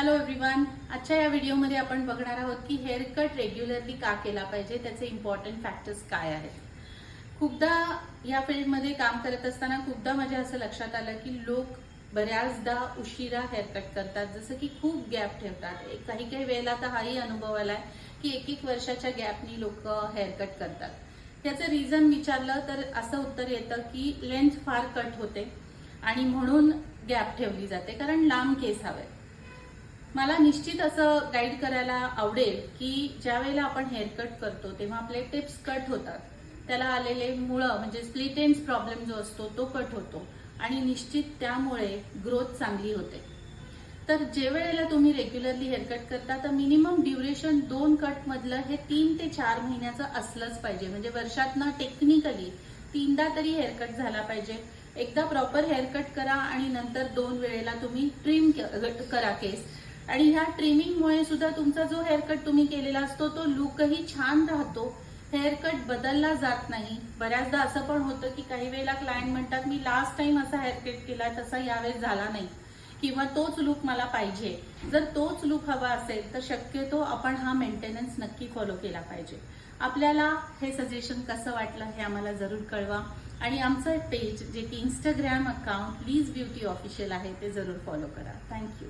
Hello everyone आजच्या या व्हिडिओमध्ये आपण बघणार आहोत की हेअर कट रेग्युलरली का केला पाहिजे? त्याचे इम्पॉर्टंट फॅक्टर्स काय आहेत? खूपदा या फील्डमध्ये काम करत असताना खूपदा माझ्या असं लक्षात आलं की लोक बऱ्याचदा उशिरा हेअर कट करतात. जसं की खूप गॅप ठेवतात. काही काही वेळेला तर हाही अनुभव आलाय की एक एक वर्षाच्या गॅपनी लोक हेअर कट करतात. त्याचं रिझन विचारलं तर असं उत्तर येतं की लेंथ फार कट होते आणि म्हणून गॅप ठेवली जाते. कारण लांब केस हवे. मला निश्चित असं गाईड करायला आवडेल की ज्या वेळेला आपण हेअर कट करतो तेव्हा आपले टिप्स कट होतात. त्याला आलेले मुळं म्हणजे स्प्लिट एंड प्रॉब्लेम जो असतो तो कट होतो. आणि निश्चित त्यामुळे ग्रोथ चांगली होते. तर जे वेळेला तुम्ही रेग्युलरली हेअरकट करता तर मिनिमम ड्युरेशन दोन कट मधलं हे तीन ते चार महिन्याचं असलंच पाहिजे. म्हणजे वर्षातनं टेक्निकली तीनदा तरी हेअरकट झाला पाहिजे. एकदा प्रॉपर हेअरकट करा आणि नंतर दोन वेळेला तुम्ही ट्रिम करा केस आणि ह्या ट्रिमिंगमुळे सुद्धा तुमचा जो हेअरकट तुम्ही केलेला असतो तो लुकही छान राहतो. हेअरकट बदलला जात नाही. बऱ्याचदा असं पण होतं की काही वेळेला क्लायंट म्हणतात मी लास्ट टाइम असा हेअरकट केला तसा यावेळेस झाला नाही. किंवा तोच लुक मला पाहिजे. जर तोच लुक हवा असेल तर शक्यतो आपण हा मेंटेनन्स नक्की फॉलो केला पाहिजे. आपल्याला हे सजेशन कसं वाटलं हे आम्हाला जरूर कळवा. आणि आमचं पेज जे की Instagram account please beauty official आहे ते जरूर फॉलो करा. थँक्यू